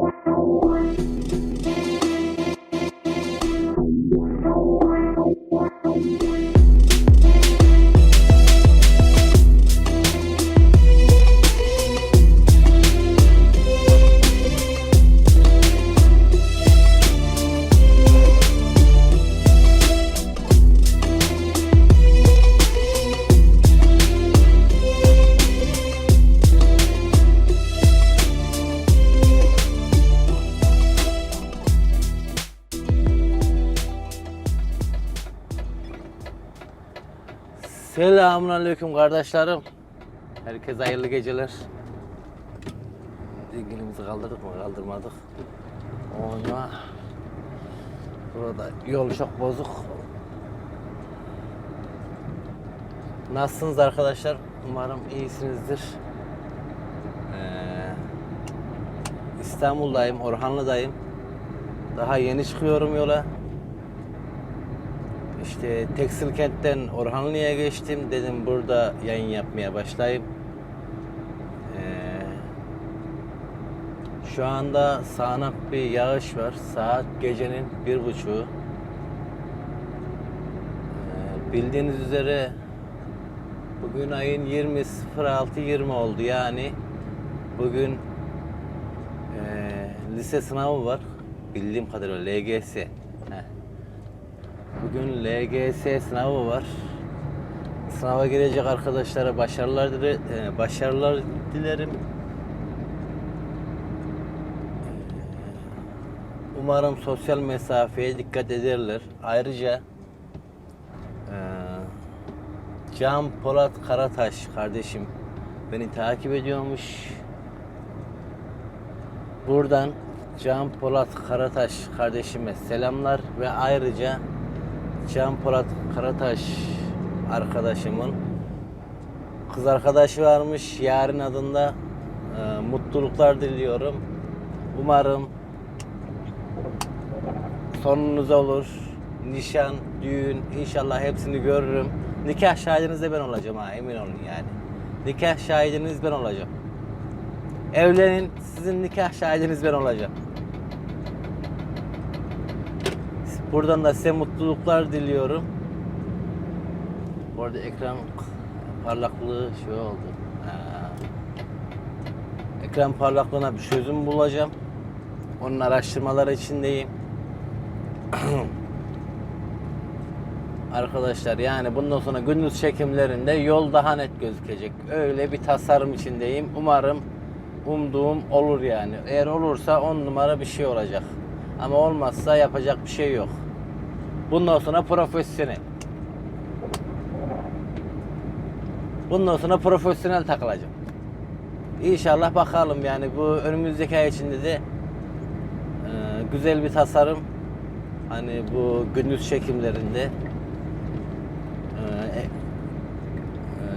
Wow. Selamun aleyküm kardeşlerim. Herkese hayırlı geceler. Dinginimizi kaldırdık mı? Kaldırmadık. Oyna. Burada yol çok bozuk. Nasılsınız arkadaşlar? Umarım iyisinizdir. Ee, İstanbul'dayım, Orhanlı'dayım. Daha yeni çıkıyorum yola. İşte Tekstil Kent'ten Orhanlı'ya geçtim. Dedim burada yayın yapmaya başlayayım. Ee, şu anda sağanak bir yağış var. Saat gecenin bir buçuğu. Ee, bildiğiniz üzere bugün ayın 20 06 20 oldu yani bugün ee, lise sınavı var. Bildiğim kadarıyla LGS. Bugün LGS sınavı var. Sınava girecek arkadaşlara başarılar dile, e, başarılar dilerim. Umarım sosyal mesafeye dikkat ederler. Ayrıca e, Can Polat Karataş kardeşim beni takip ediyormuş. Buradan Can Polat Karataş kardeşime selamlar ve ayrıca Can Polat Karataş arkadaşımın kız arkadaşı varmış yarın adında e, mutluluklar diliyorum. Umarım sonunuz olur. Nişan, düğün inşallah hepsini görürüm. Nikah şahidiniz de ben olacağım ha emin olun yani. Nikah şahidiniz ben olacağım. Evlenin sizin nikah şahidiniz ben olacağım. Buradan da size mutluluklar diliyorum. Bu arada ekran parlaklığı şey oldu. Ha. Ekran parlaklığına bir çözüm bulacağım. Onun araştırmaları içindeyim. Arkadaşlar yani bundan sonra gündüz çekimlerinde yol daha net gözükecek. Öyle bir tasarım içindeyim. Umarım umduğum olur yani. Eğer olursa on numara bir şey olacak. Ama olmazsa yapacak bir şey yok. Bundan sonra profesyonel. Bundan sonra profesyonel takılacağım. İnşallah bakalım yani bu önümüzdeki ay içinde de e, güzel bir tasarım. Hani bu gündüz çekimlerinde e,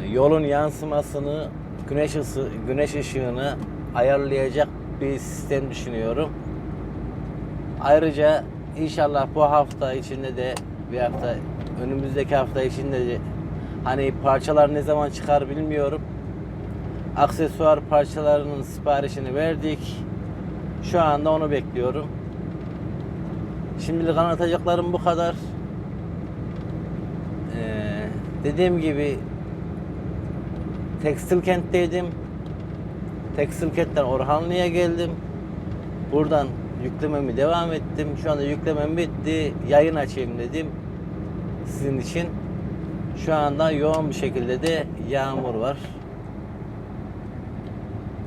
e, yolun yansımasını güneş ısı, güneş ışığını ayarlayacak bir sistem düşünüyorum. Ayrıca inşallah bu hafta içinde de bir hafta önümüzdeki hafta içinde de hani parçalar ne zaman çıkar bilmiyorum. Aksesuar parçalarının siparişini verdik. Şu anda onu bekliyorum. Şimdilik anlatacaklarım bu kadar. Ee, dediğim gibi Tekstil kentteydim. Tekstil kentten Orhanlı'ya geldim. Buradan yüklememi devam ettim. Şu anda yüklemem bitti. Yayın açayım dedim. Sizin için. Şu anda yoğun bir şekilde de yağmur var.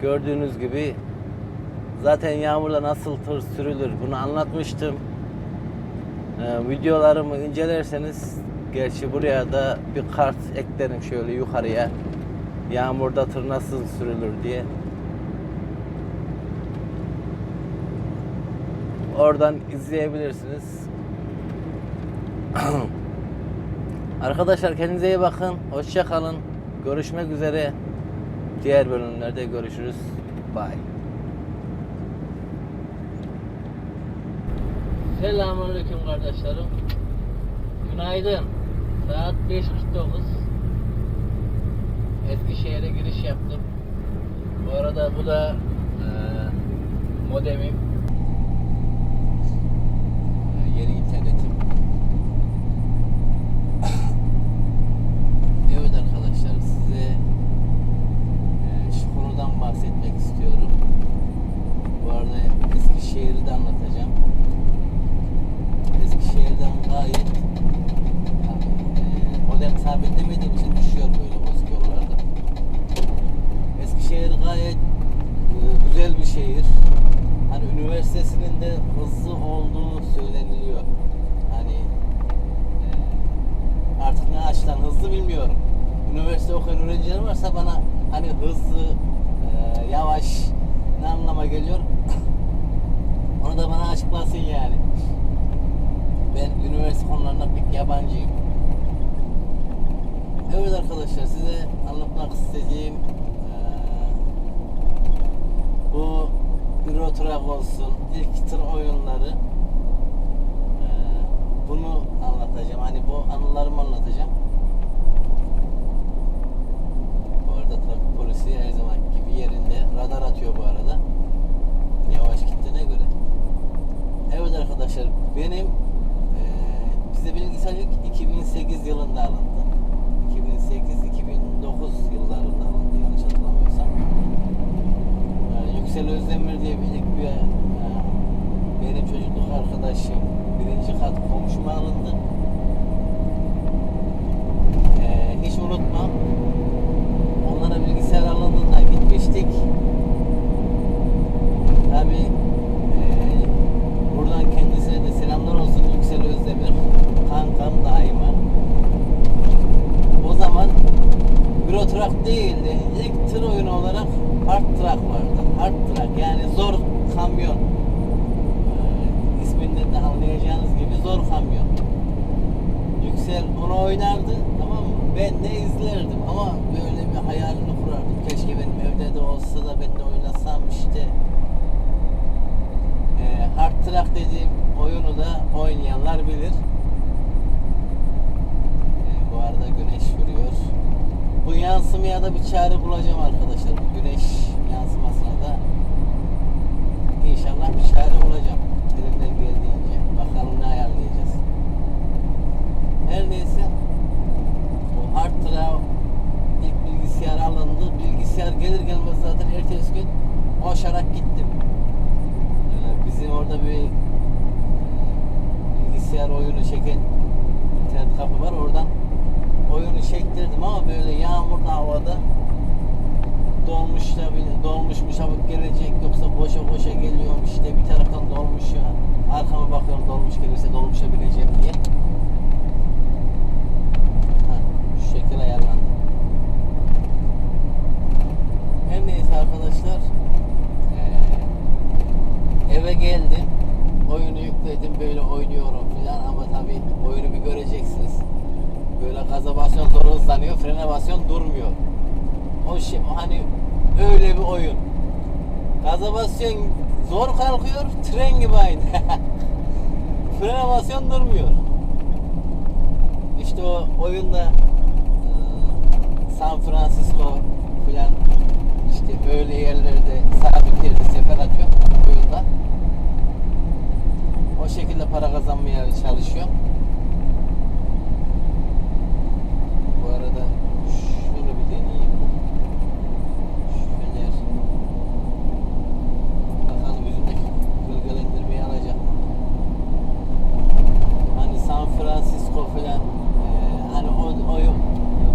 Gördüğünüz gibi zaten yağmurda nasıl tır sürülür bunu anlatmıştım. Ee, videolarımı incelerseniz gerçi buraya da bir kart eklerim şöyle yukarıya. Yağmurda tır nasıl sürülür diye. Oradan izleyebilirsiniz. Arkadaşlar kendinize iyi bakın. Hoşça kalın. Görüşmek üzere. Diğer bölümlerde görüşürüz. Bye. Selamünaleyküm kardeşlerim. Günaydın. Saat 5.49. Eskişehir'e giriş yaptım. Bu arada bu da e, modemim. Yeni internetim. evet arkadaşlar size e, şu konudan bahsetmek istiyorum. Bu arada Eskişehir'i de anlatacağım. Eskişehir'den gayet e, modem sabitlemediğim için düşüyor böyle bozuk yollarda. Eskişehir gayet e, güzel bir şehir. Hani üniversitesinin de hızlı olduğu söyleniliyor. Hani e, artık ne açıdan hızlı bilmiyorum. Üniversite okuyan öğrenciler varsa bana hani hızlı, e, yavaş ne anlama geliyor? Onu da bana açıklasın yani. Ben üniversite konularına pek yabancıyım. Evet arkadaşlar size anlatmak istediğim eee, bu Olsun, ilk tır oyunları eee, bunu anlatacağım. Hani bu anılarımı anlatacağım. Bu arada trafik polisi her zaman gibi yerinde radar atıyor bu arada. Yavaş gittiğine göre. Evet arkadaşlar benim eee bize bilgisayarlık 2008 yılında alındı. 2008-2009 yıllarında alındı Yüksel Özdemir diye bir bir benim çocukluk arkadaşım. Birinci kat komşuma alındı. Eee, hiç unutmam. Onlara bilgisayar alındığında gitmiştik. Tabi eee, buradan kendisine de selamlar olsun Yüksel Özdemir. Kankam daima. O zaman Euro Truck değildi. İlk tır oyunu olarak Hard Truck vardı. Hard Truck yani zor kamyon. Ee, isminden de anlayacağınız gibi zor kamyon. Yüksel onu oynardı tamam mı? Ben de izlerdim ama böyle bir hayalini kurardım. Keşke benim evde de olsa da ben de oynasam işte. Ee, Hard Truck dediğim oyunu da oynayanlar bilir. Ee, bu arada güneş vuruyor. Bu yansımaya da bir çare bulacağım arkadaşlar. Bu güneş yansımasına da inşallah bir çare bulacağım. Elimden geldiğince. Bakalım ne ayarlayacağız. Her neyse bu hard drive ilk bilgisayar alındı. Bilgisayar gelir gelmez zaten ertesi gün koşarak gittim. Ee, bizim orada bir bilgisayar oyunu çeken internet kafe var oradan oyunu çektirdim ama böyle yağmurlu havada dolmuş da dolmuş mu çabuk gelecek yoksa boşa boşa geliyorum işte bir taraftan dolmuş ya arkama bakıyorum dolmuş gelirse dolmuşa bineceğim diye. Ha, şu şekil ayarlandı. Her neyse arkadaşlar eee, eve geldim oyunu yükledim böyle oynuyorum filan ama tabi oyunu bir göreceksiniz. Böyle gaza basıyorsun sonra hızlanıyor frene basıyorsun durmuyor. O şey hani öyle bir oyun. Gaza basıyorsun zor kalkıyor tren gibi aynı. Frene basıyorsun durmuyor. İşte o oyunda San Francisco filan işte öyle yerlerde sabit yerde sefer atıyor oyunda o şekilde para kazanmaya çalışıyor. Bu arada şunu bir deneyeyim. Şöyle bakalım yüzündeki gölgelendirmeyi alacak mı? Hani San Francisco falan hani o, o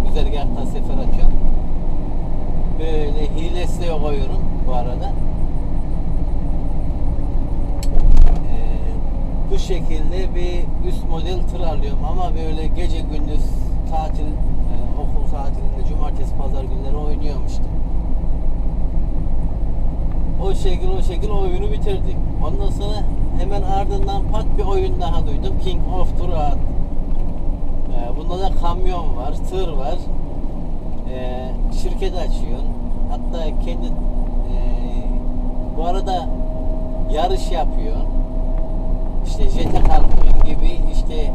güzergahta sefer atıyor. Böyle hilesi de yok oyunun bu arada. Ee, bu şekilde bir üst model tır alıyorum ama böyle gece gündüz tatil e, okul tatilinde cumartesi pazar günleri oynuyorum işte. O şekil o şekil oyunu bitirdik. Ondan sonra hemen ardından pat bir oyun daha duydum. King of Truck. Ee, bunda da kamyon var, tır var. Ee, şirket açıyorsun. Hatta kendi e, bu arada yarış yapıyorsun. İşte jete kalkıyorsun gibi işte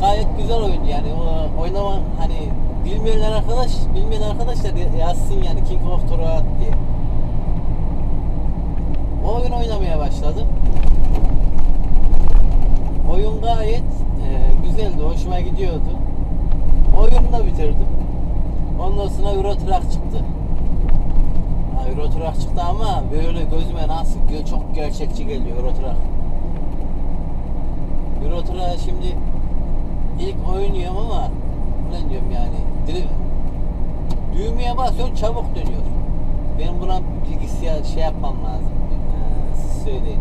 gayet güzel oyun yani o oynama hani bilmeyenler arkadaş bilmeyen arkadaşlar yazsın yani King of Truck diye. oyun oynamaya başladım. Oyun gayet e, güzeldi, hoşuma gidiyordu. Oyunu da bitirdim. Ondan sonra Euro Truck çıktı. Ha, Euro Truck çıktı ama böyle gözüme nasıl çok gerçekçi geliyor Euro Truck. Euro Truck'a şimdi ilk oynuyorum ama ne diyorum yani düğmeye basıyorsun çabuk dönüyor. Benim buna bilgisayar şey yapmam lazım. Ee, siz söyleyin.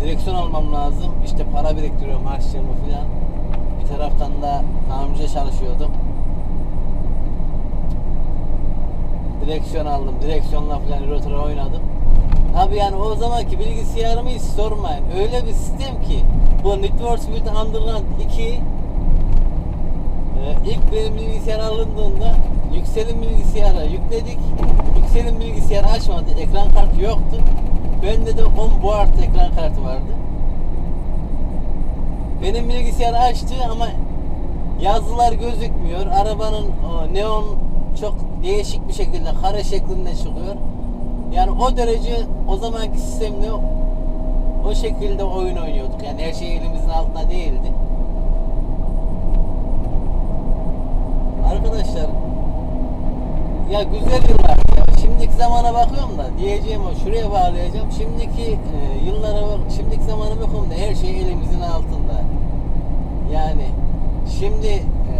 Direksiyon almam lazım. İşte para biriktiriyorum harçlığımı falan. Bir taraftan da tamirciye çalışıyordum. Direksiyon aldım. Direksiyonla falan rotora oynadım. Abi yani o zamanki bilgisayarımı hiç sormayın. Öyle bir sistem ki bu Need for Speed Underground 2 ee, ilk benim bilgisayar alındığında Yüksel'in bilgisayarı yükledik. Yüksel'in bilgisayarı açmadı. Ekran kartı yoktu. Bende de 10 board ekran kartı vardı. Benim bilgisayar açtı ama yazılar gözükmüyor. Arabanın o, neon çok değişik bir şekilde kare şeklinde çıkıyor. Yani o derece o zamanki sistemle o şekilde oyun oynuyorduk. Yani her şey elimizin altında değildi. Arkadaşlar ya güzel yıllar ya. Şimdiki zamana bakıyorum da diyeceğim o şuraya bağlayacağım. Şimdiki e, yıllara bak, şimdiki zamana bakıyorum da her şey elimizin altında. Yani şimdi e,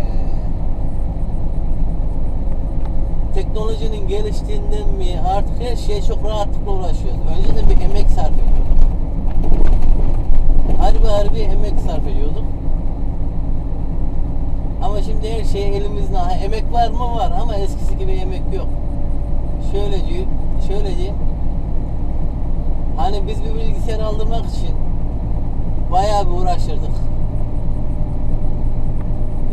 teknolojinin geliştiğinden mi artık her şeye çok rahatlıkla ulaşıyoruz. Önceden bir emek sarf ediyorduk. Harbi harbi emek sarf ediyorduk. Ama şimdi her şey elimizde. Emek var mı var ama eskisi gibi emek yok. Şöyle diyeyim, şöyle diyeyim. Hani biz bir bilgisayar aldırmak için bayağı bir uğraşırdık.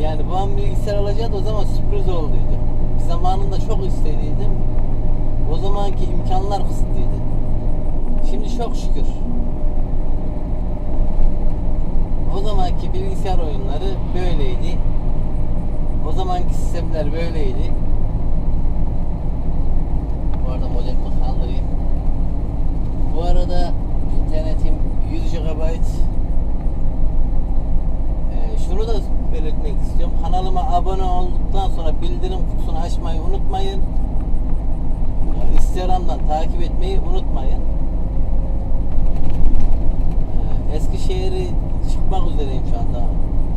Yani babam bilgisayar alacaktı o zaman sürpriz olduydu. Zamanında çok istediydim. O zamanki imkanlar kısıtlıydı. Şimdi çok şükür. O zamanki bilgisayar oyunları böyleydi. O zamanki sistemler böyleydi. Bu arada modemi kaldırayım. Bu arada internetim 100 GB. Ee, şunu da belirtmek istiyorum. Kanalıma abone olduktan sonra bildirim kutusunu açmayı unutmayın. Instagram'dan takip etmeyi unutmayın. Ee, Eskişehir'i çıkmak üzereyim şu anda.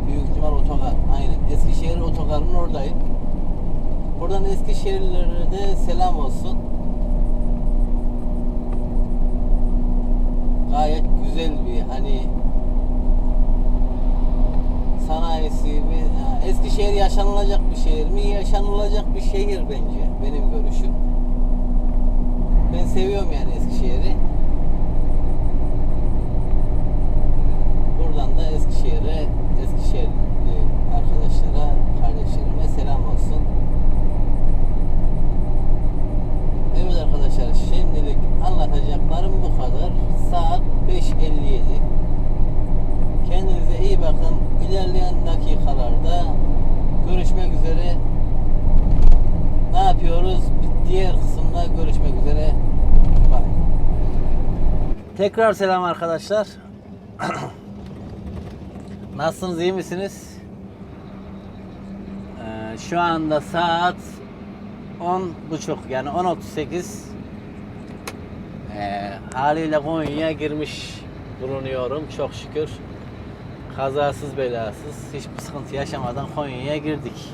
Büyük ihtimal otogar. Aynen. Eskişehir otogarının oradayım. Buradan Eskişehirlilere de selam olsun. Gayet güzel bir hani sanayisi bir Eskişehir yaşanılacak bir şehir mi? Yaşanılacak bir şehir bence benim görüşüm. Ben seviyorum yani Eskişehir'i. Buradan da Eskişehir'e, Eskişehirli arkadaşlara, kardeşlerime selam olsun. Evet arkadaşlar şimdilik anlatacaklarım bu kadar. Saat 5.57. Kendinize iyi bakın. İlerleyen dakikalarda görüşmek üzere. Ne yapıyoruz? Diğer kısımda görüşmek üzere. Tekrar selam arkadaşlar. Nasılsınız? iyi misiniz? Ee, şu anda saat 10 buçuk yani 10.38 ee, haliyle Konya'ya girmiş bulunuyorum çok şükür kazasız belasız hiçbir sıkıntı yaşamadan Konya'ya girdik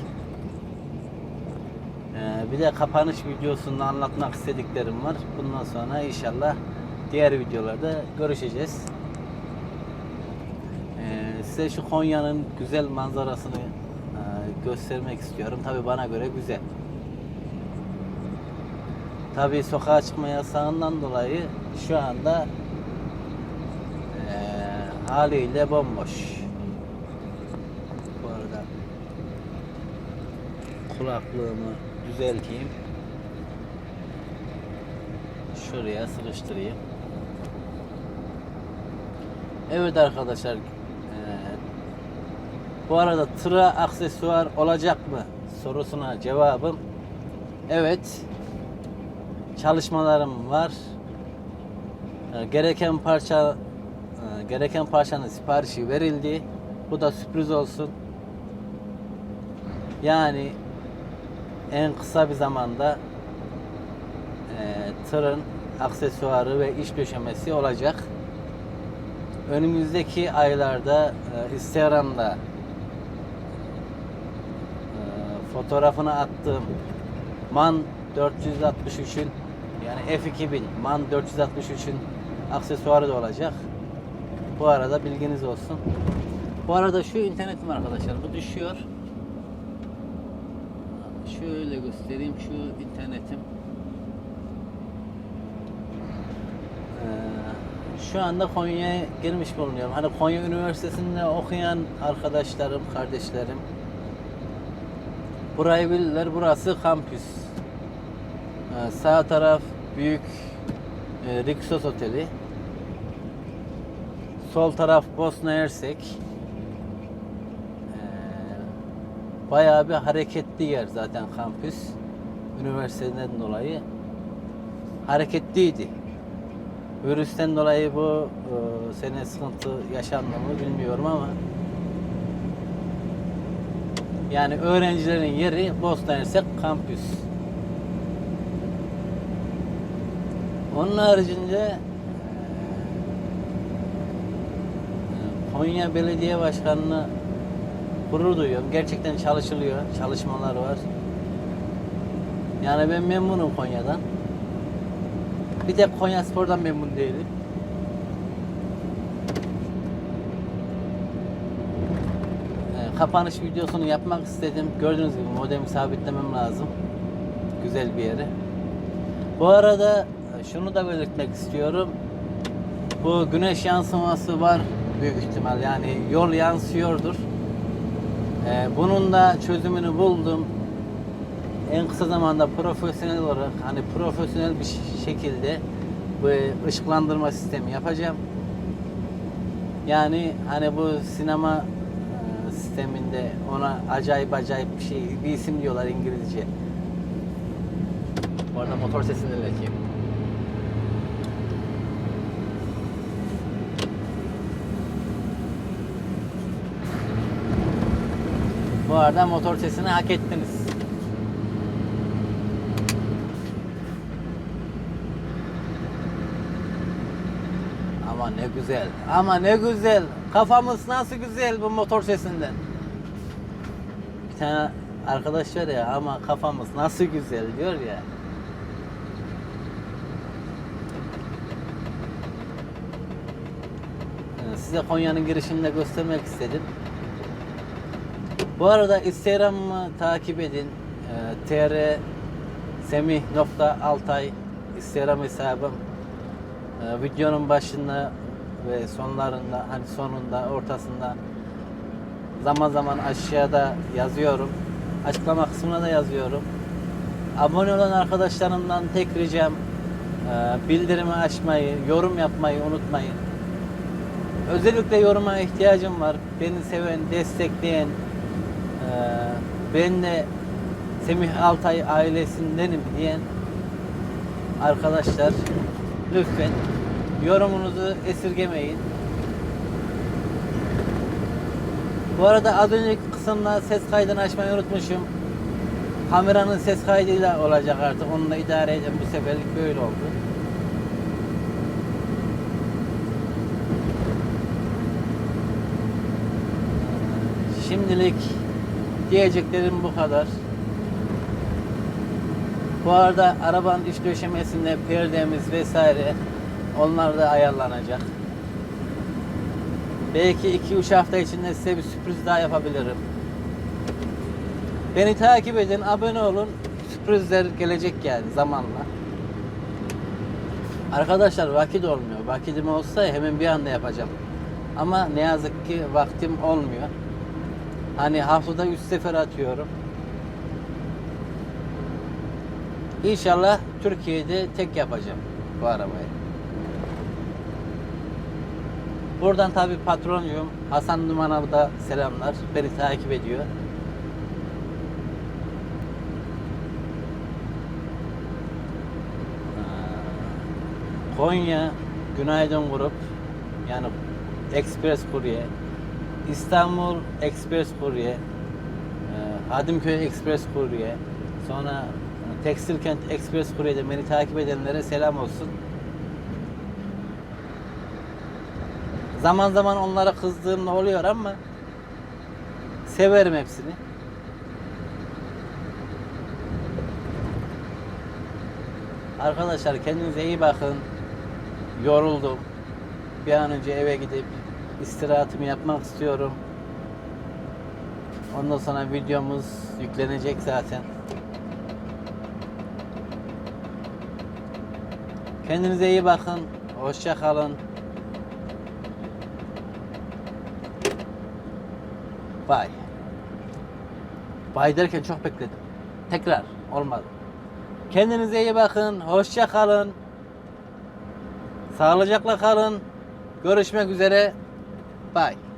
ee, bir de kapanış videosunda anlatmak istediklerim var bundan sonra inşallah diğer videolarda görüşeceğiz ee, size şu Konya'nın güzel manzarasını e, göstermek istiyorum tabi bana göre güzel Tabii sokağa çıkma yasağından dolayı şu anda eee, haliyle bomboş. Bu arada kulaklığımı düzelteyim. Şuraya sıkıştırayım. Evet arkadaşlar. eee, bu arada tıra aksesuar olacak mı sorusuna cevabım evet. çalışmalarım var. E, gereken parça e, gereken parçanın siparişi verildi. Bu da sürpriz olsun. Yani en kısa bir zamanda e, tırın aksesuarı ve iç döşemesi olacak. Önümüzdeki aylarda e, Instagram'da e, fotoğrafını attığım MAN 463'ün yani F2000 MAN 463'ün aksesuarı da olacak. Bu arada bilginiz olsun. Bu arada şu internetim arkadaşlar bu düşüyor. Şöyle göstereyim şu internetim. Şu anda Konya'ya gelmiş bulunuyorum. Hani Konya Üniversitesi'nde okuyan arkadaşlarım, kardeşlerim burayı bilirler. Burası kampüs. Ee, Sağ taraf büyük e, Rixos Oteli. Sol taraf Bosna Hersek. Ee, Bayağı bir hareketli yer zaten kampüs. Üniversiteden dolayı hareketliydi. Virüsten dolayı bu e, sene sıkıntı yaşandı mı bilmiyorum ama yani öğrencilerin yeri Bosna Hersek kampüs. Onun haricinde e, Konya Belediye Başkanı'nı gurur duyuyorum. Gerçekten çalışılıyor. Çalışmalar var. Yani ben memnunum Konya'dan. Bir tek Konya Spor'dan memnun değilim. Ee, Kapanış videosunu yapmak istedim. Gördüğünüz gibi modemi sabitlemem lazım. Güzel bir yere. Bu arada e, şunu da belirtmek istiyorum. Bu güneş yansıması var büyük ihtimal. Yani yol yansıyordur. Ee, bunun da çözümünü buldum. En kısa zamanda profesyonel olarak hani profesyonel bir şekilde bu ışıklandırma sistemi yapacağım. Yani hani bu sinema e, sisteminde ona acayip acayip bir şey bir isim diyorlar İngilizce. Bu arada motor sesini dinleteyim. Bu arada motor sesini hak ettiniz. Ama ne güzel. Ama ne güzel. Kafamız nasıl güzel bu motor sesinden. Bir tane arkadaş var ya ama kafamız nasıl güzel diyor ya. Size Konya'nın girişini de göstermek istedim. Bu arada Instagram'ımı takip edin. Ee, tr semih.altay Instagram hesabım. Ee, videonun başında ve sonlarında hani sonunda ortasında zaman zaman aşağıda yazıyorum. Açıklama kısmına da yazıyorum. Abone olan arkadaşlarımdan tek ricam e, bildirimi açmayı, yorum yapmayı unutmayın. Özellikle yoruma ihtiyacım var. Beni seven, destekleyen, e, ben de Semih Altay ailesindenim diyen arkadaşlar lütfen yorumunuzu esirgemeyin. Bu arada az önceki kısımda ses kaydını açmayı unutmuşum. Kameranın ses kaydıyla olacak artık. Onunla idare edin. Bu seferlik böyle oldu. Şimdilik diyeceklerim bu kadar. Bu arada arabanın iç döşemesinde perdemiz vesaire onlar da ayarlanacak. Belki 2-3 hafta içinde size bir sürpriz daha yapabilirim. Beni takip edin, abone olun. Sürprizler gelecek yani zamanla. Arkadaşlar vakit olmuyor. Vakitim olsa hemen bir anda yapacağım. Ama ne yazık ki vaktim olmuyor. Hani haftada 3 sefer atıyorum. İnşallah Türkiye'de tek yapacağım bu arabayı. Buradan tabi patronuyum. Hasan Numan'a da selamlar. Beni takip ediyor. Konya Günaydın Grup yani Express Kurye, İstanbul Express Kurye, Hadimköy Express Kurye, sonra Tekstilkent Express Kurye'de beni takip edenlere selam olsun. Zaman zaman onlara kızdığım oluyor ama severim hepsini. Arkadaşlar kendinize iyi bakın. Yoruldum. Bir an önce eve gidip istirahatımı yapmak istiyorum. Ondan sonra videomuz yüklenecek zaten. Kendinize iyi bakın. Hoşça kalın. Bye. Bye derken çok bekledim. Tekrar olmadı. Kendinize iyi bakın. Hoşça kalın. Sağlıcakla kalın. Görüşmek üzere. Bye.